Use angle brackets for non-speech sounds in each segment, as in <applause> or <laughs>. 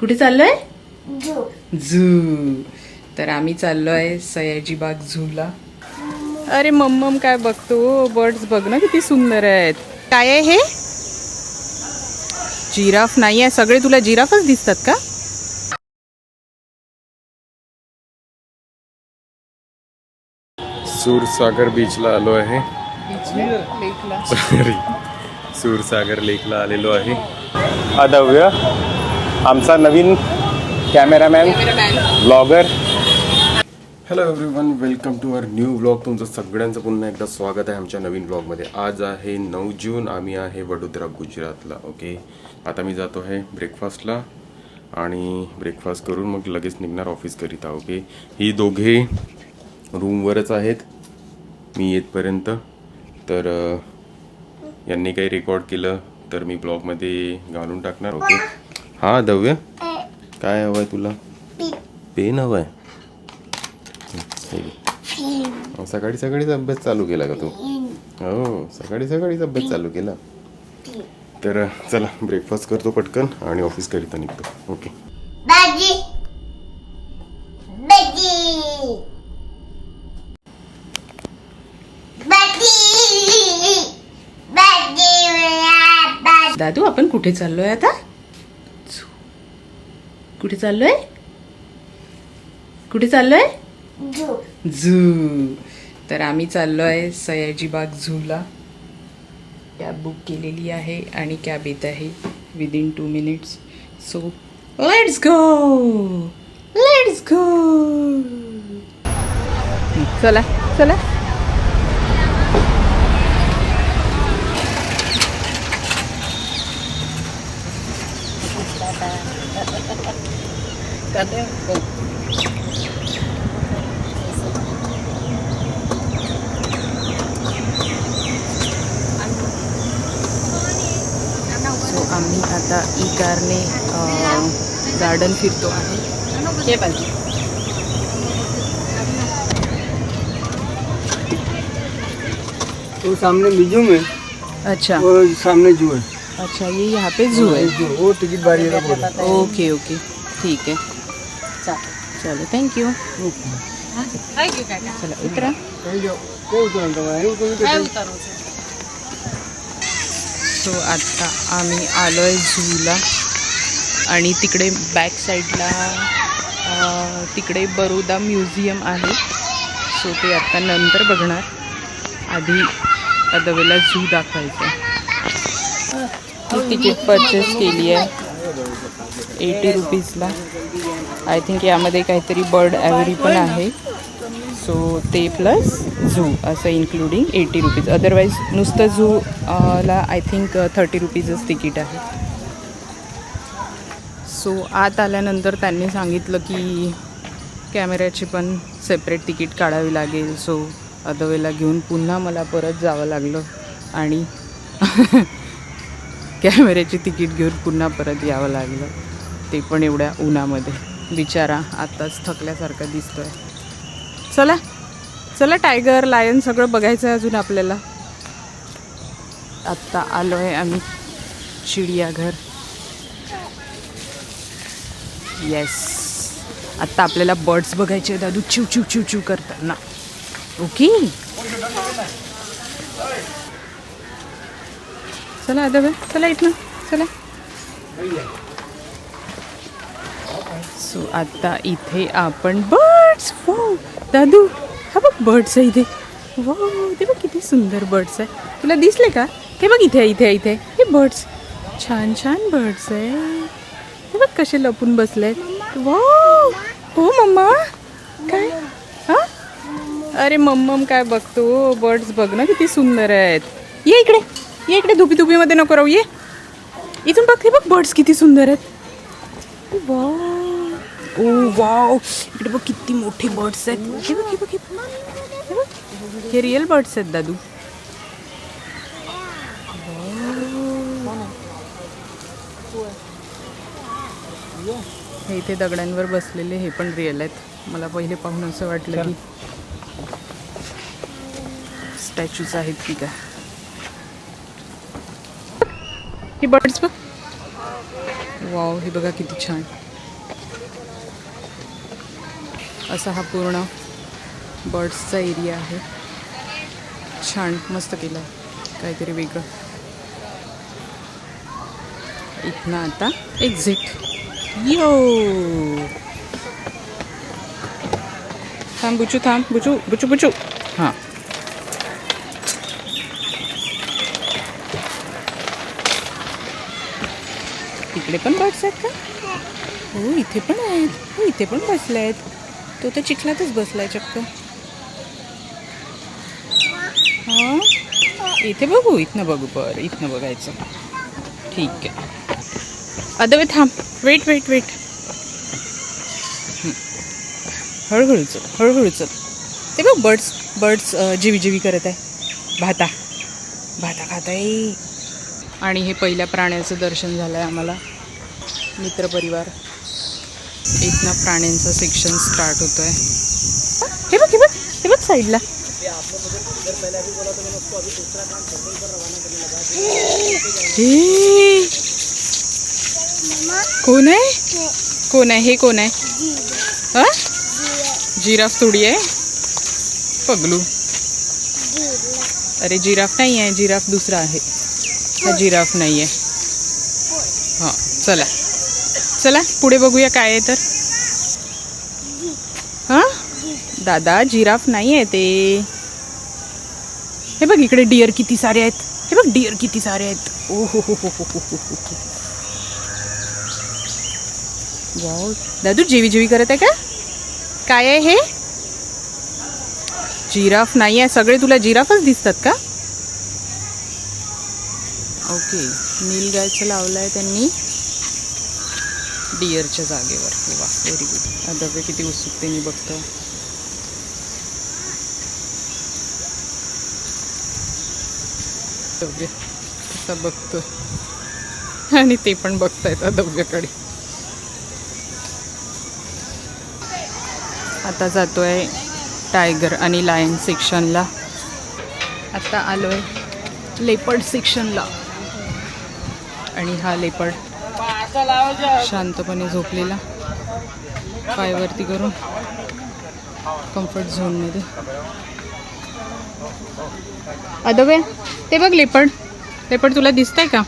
कुठे चाललोय? Zoo. Zoo. तर आम्ही चाललोय सयाजी बाग झूला. अरे मम्मम काय बघतो? बर्ड्स बघ ना किती सुंदर आहेत. काय आहे हे? जिराफ नाही आहे. सगळे तुला जिराफच दिसतात का? सूरसागर बीचला आलो आहे. लेकला सॉरी सूरसागर लेकला आलेलो आहे. अदव्य आमचा नवीन cameraman blogger hello everyone welcome to our new blog तुमचं सगळ्यांचं पुन्हा एकदा स्वागत आहे आमच्या नवीन ब्लॉगमध्ये आज आहे नऊ जून आम्ही आहे वडोदरा गुजरातला ओके आता मी जातो आहे ब्रेकफास्टला आणि ब्रेकफास्ट करून मग लगेच निघणार ऑफिसकरिता ओके ही दोघे रूमवरच आहेत. मी येतपर्यंत. तर यांनी काही रेकॉर्ड केलं तर मी ब्लॉगमध्ये घालून टाकणार ओके हां दव्य काय हवं आहे तुला पेन हवं आहे. सकाळी सकाळीच अभ्यास चालू केला का तू? हो सकाळी सकाळीच अभ्यास चालू केला. तर चला ब्रेकफास्ट करतो पटकन आणि ऑफिस करिता निघतो. ओके बाजी बाजी बाजी बाजी बाजी दादू आपण कुठे चाललोय आता. कुठे चाललोय? कुठे चाललोय? झू. झू. तर आम्ही चाललोय सयाजी बाग झूला. कॅब बुक केलेली आहे आणि कॅब येत आहे within two minutes so let's go let's go चला चला. सो आम्ही आता ई कारने गार्डन फिरतो आहे हे पाहिजे वो सामने मिजू में अच्छा. वो सामने जू है. अच्छा ये यहाँ पे जू है. वो टिकट बारी ओके ओके. ठीक है. चलो थँक यू चला उतरा. सो आता आम्ही आलो आहे झूला. आणि तिकडे बॅक साईडला तिकडे बरोदा म्युझियम आहे. सो ते आत्ता नंतर बघणार. आधी अदवेला झू दाखवायचं. ही. तिकीट परचेस केली आहे. एटी रुपीजला आय थिंक यामध्ये काहीतरी बर्ड ॲव्हरी पण आहे. सो ते प्लस झू असं इन्क्लुडिंग एटी रुपीज. अदरवाईज नुसतं झू ला आय थिंक थर्टी रुपीजच तिकीट आहे. सो आत आल्यानंतर त्यांनी सांगितलं की कॅमेऱ्याची पण सेपरेट तिकीट काढावी लागेल. सो अदवेला घेऊन पुन्हा मला परत जावं लागलं आणि <laughs> कॅमेऱ्याची तिकीट घेऊन पुन्हा परत यावं लागलं. ते पण एवढ्या उन्हामध्ये. बिचारा आत्ताच थकल्यासारखा दिसतोय. चला चला टायगर लायन सगळं बघायचं आहे अजून आपल्याला. आत्ता आलो आहे आम्ही चिडियाघर येस आत्ता आपल्याला बर्ड्स बघायचे आहेत. दादू चिव चिव चिव चिव करताना. ओके? चला आता चला इथनं चला. सो आता इथे आपण बर्ड्स वो दादू हा बघ बर्ड्स आहे इथे. वो ते बघ किती सुंदर बर्ड्स आहे. तुला दिसले का? हे बघ इथे आहे, इथे इथे. हे बर्ड्स छान छान बर्ड्स आहे. हे बघ कसे लपून बसले वा हो मम्मा. काय? हां? अरे मम्मम काय बघतो? बर्ड्स बघ ना किती सुंदर आहेत. ये इकडे. ये इकडे धुपी धुपीमध्ये नको राहू. ये. इथून बघ हे बघ बर्ड्स किती सुंदर आहेत. वा ओ वाव. इकडे बघ किती मोठे बर्ड्स आहेत. हे बघ हे बघ हे बघ. हे रिअल बर्ड्स आहेत दादू. हे इथे दगडांवर बसलेले हे पण रिअल आहेत. मला पहिले पाहून असं वाटलं की स्टॅच्यूज आहेत की काय. हे बर्ड्स बघ. वाव हे बघा किती छान. असा हा पूर्ण बर्ड्सचा एरिया आहे. छान मस्त केलं. आहे काहीतरी वेगळं. इथनं आता एक्झिट यो थांब बुचू थांब. बुचू बुचू बुचू. हां. इकडे पण बर्ड्स आहेत का? हो इथे पण आहेत. हो इथे पण बसले आहेत. तो तर चिखलातच बसलाय चक्क. हां? इथे बघू इथनं बघू बरं इथनं बघायचं. ठीक आहे. अदवे थांब. वेट वेट वेट हळूहळू चल हळूहळू चल ते बघ बर्ड्स बर्ड्स जीवी जीवी करत आहे. भाता. भाता खात आहे. आणि हे पहिल्या प्राण्याचं दर्शन झालं आहे आम्हाला. मित्रपरिवार. इथनं प्राण्यांचं सेक्शन स्टार्ट होतं आहे हे बघ हे बघ हे बघ साईडला. हे! कोण आहे? कोण आहे? हे कोण आहे? हा? जिराफ थोडी आहे? पगलू. अरे जिराफ नाही आहे जिराफ दुसरा आहे. हा जिराफ नाही आहे हां चला. चला पुढे बघूया काय आहे तर. हां? दादा जिराफ नाही आहे ते. हे बघ इकडे डिअर किती सारे आहेत. हे बघ डिअर किती सारे आहेत. ओ हो हो हो हो हो हो हो, हो. दादू जेवी जेवी करत आहे का? काय आहे हे? जिराफ नाही आहे सगळे तुला जिराफच दिसतात का? ओके नीलगायचं लावलं आहे त्यांनी. डिअरच्या जागेवर. वा व्हेरी गुड अदवे किती उत्सुकतेने बघतो. दव्य कसा बघतो आणि ते पण बघतायत दव्याकडे आता जातोय टायगर आणि लायन सेक्शनला आता आलोय लेपर्ड सेक्शनला आणि हा लेपर्ड शांतपणे झोपलेला. पायवरती करून कम्फर्ट झोनमध्ये अदवे ते बघ लेपर्ड लेपर्ड तुला दिसतंय का?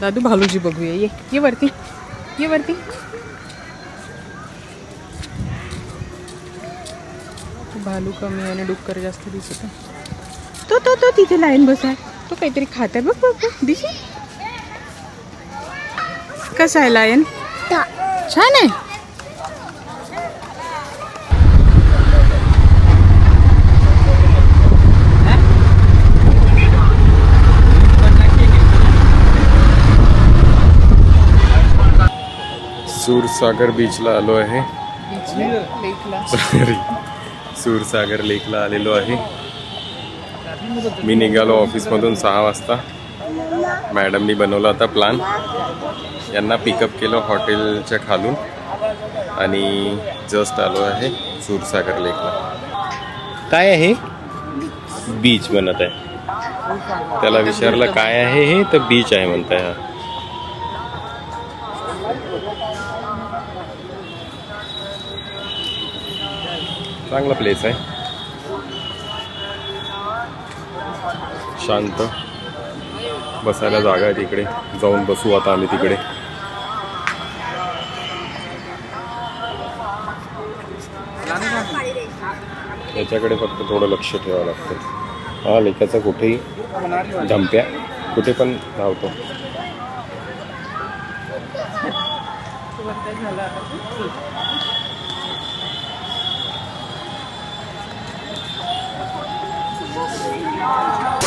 दादू भालूजी बघूया. ये ये वरती. ये वरती. भालू कमी आणि डुक्कर जास्त दिसत आहे तो तो तो तिथे लाईन बसाय. तो काहीतरी खात आहे बघ बघ बघ. दिशी. कसा आहे? लायन छान आहे. सूरसागर बीचला आलो आहे. सॉरी सूरसागर लेकला आलेलो आहे. मी निघालो ऑफिसमधून सहा वाजता. मॅडमनी बनवला होता प्लान यांना पिकअप केलं हॉटेलच्या खालून. आणि जस्ट आलो आहे सूरसागर लेकला काय आहे बीच बनत आहे. त्याला विचारलं काय आहे हे? तर बीच आहे म्हणताय हा. चांगला प्लेस आहे. शांत. बसायला जागा आहे तिकडे. जाऊन बसू आता आम्ही तिकडे. याच्याकडे फक्त थोडं लक्ष ठेवावं लागतं. हा लेखाचा कुठेही धमप्या कुठे पण धावतो.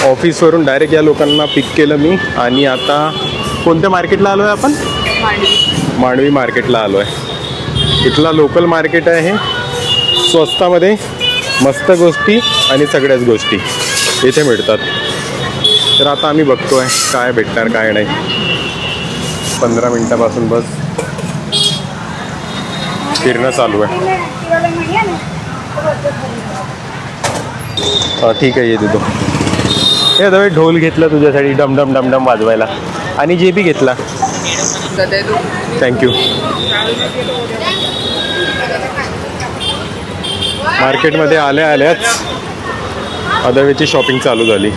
ऑफिसवरून डायरेक्ट या लोकांना पिक केलं मी. आणि आता कोणत्या मार्केटला आलो आहे आपण? मांडवी मार्केटला आलो आहे इथला लोकल मार्केट आहे. स्वस्तामध्ये मस्त गोष्टी आणि सगळ्याच गोष्टी इथे मिळतात. तर आता आम्ही बघतो आहे काय भेटणार काय नाही. पंधरा मिनटापासून बस. फिरणं चालू आहे. हां ठीक आहे येते तो हे आता ढोल घेतला तुझ्यासाठी डमडम डमडम वाजवायला. आणि जे बी घेतला. थँक्यू मार्केटमध्ये आल्या आल्याच. अदवेची शॉपिंग चालू झाली.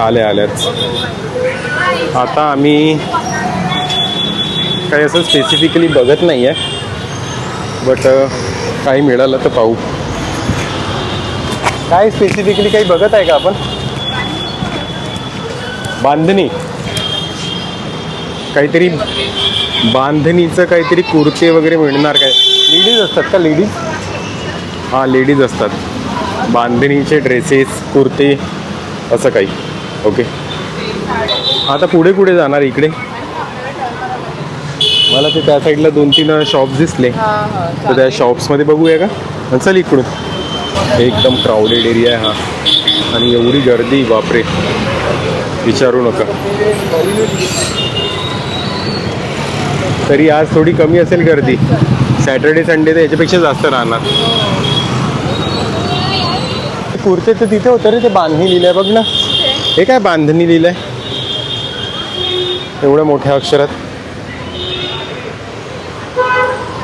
आल्या आल्याच. आता आम्ही काही असं स्पेसिफिकली बघत नाही आहे बट काही मिळालं तर पाहू. काय स्पेसिफिकली काही बघत आहे का आपण? बांधणी. काहीतरी बांधणीचं काहीतरी कुर्ते वगैरे मिळणार काय? लेडीज असतात का लेडीज हां लेडीज असतात. बांधणीचे ड्रेसेस कुर्ते असं काही. ओके आता पुढे पुढे जाणार इकडे? मला ते त्या साईडला दोन तीन शॉप्स दिसले. तर त्या शॉप्समध्ये बघूया का? चल इकडून. एकदम क्राऊडेड एरिया आहे हा. आणि एवढी गर्दी बापरे. विचारू नका. तरी आज थोडी कमी असेल गर्दी. सॅटर्डे संडे तर याच्यापेक्षा जास्त राहणार. कुर्ते तर तिथे होतं रे ते बांधणी लिहिलंय बघ ना. हे काय बांधणी लिहिलंय? एवढ्या मोठ्या अक्षरात.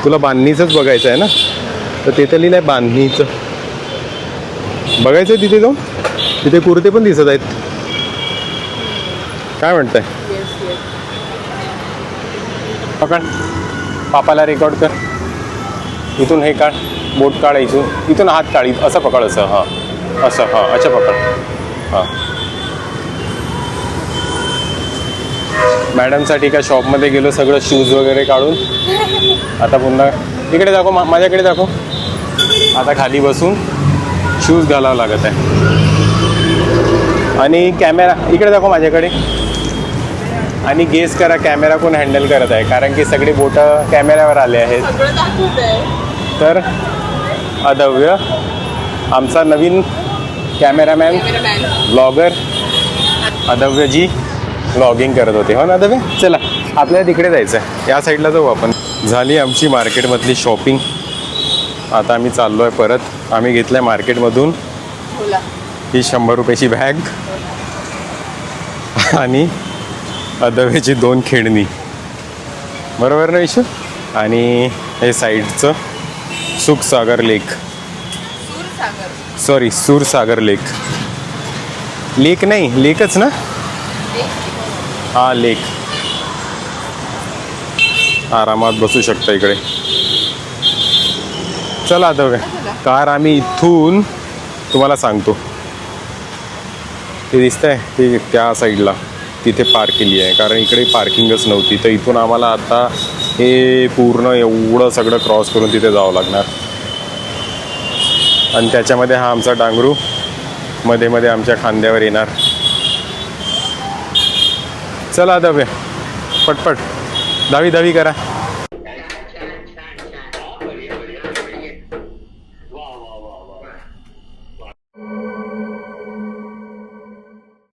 तुला बांधणीचंच बघायचं आहे ना? तर ते तर लिहिलंय बांधणीचं. बघायचं तिथे जाऊन? तिथे कुर्ते पण दिसत आहेत. काय म्हणताय? हो पकड पापाला रेकॉर्ड कर. इथून हे काढ बोट काढ इथून. इथून हात काढ. असं पकड असं हां. असं हां. अच्छा पकड. हां. मॅडमसाठी का शॉपमध्ये गेलो सगळं शूज वगैरे काढून? आता पुन्हा इकडे दाखव मा- माझ्याकडे दाखव. आता खाली बसून शूज घालावं लागत आहे. आणि कॅमेरा इकडे दाखव माझ्याकडे. आणि गेस करा कॅमेरा कोण हँडल करत आहे. कारण की सगळे बोटं कॅमेऱ्यावर आले आहेत. तर अदव्य आमचा नवीन कॅमेरामॅन ब्लॉगर अदव्यजी ब्लॉगिंग करत होते. हो ना अदव्य? चला आपल्याला तिकडे जायचं आहे या साईडला जाऊ आपण. झाली आमची मार्केटमधली शॉपिंग आता आम्ही चाललो आहे परत. आम्ही घेतलं आहे मार्केटमधून ही शंभर रुपयाची बॅग आणि अदवेची दोन खेळणी. बरोबर ना इशू? आणि हे साईडचं Sukhsagar lake. Sorry Sursagar lake. Lake नाही लेकच ना? हा लेक. आरामात बसू शकता इकडे. चला आता बघा. कार आम्ही इथून तुम्हाला सांगतो. ते दिसतंय ते त्या साईडला. तिथे पार्क केली आहे. कारण इकडे पार्किंगच नव्हती. तर इथून आम्हाला आता हे पूर्ण एवढं सगळं क्रॉस करून तिथे जावं लागणार. आणि त्याच्यामध्ये हा आमचा डांगरू. मध्ये मध्ये आमच्या खांद्यावर येणार. चला दव्या. पटपट. दहावी दहावी करा.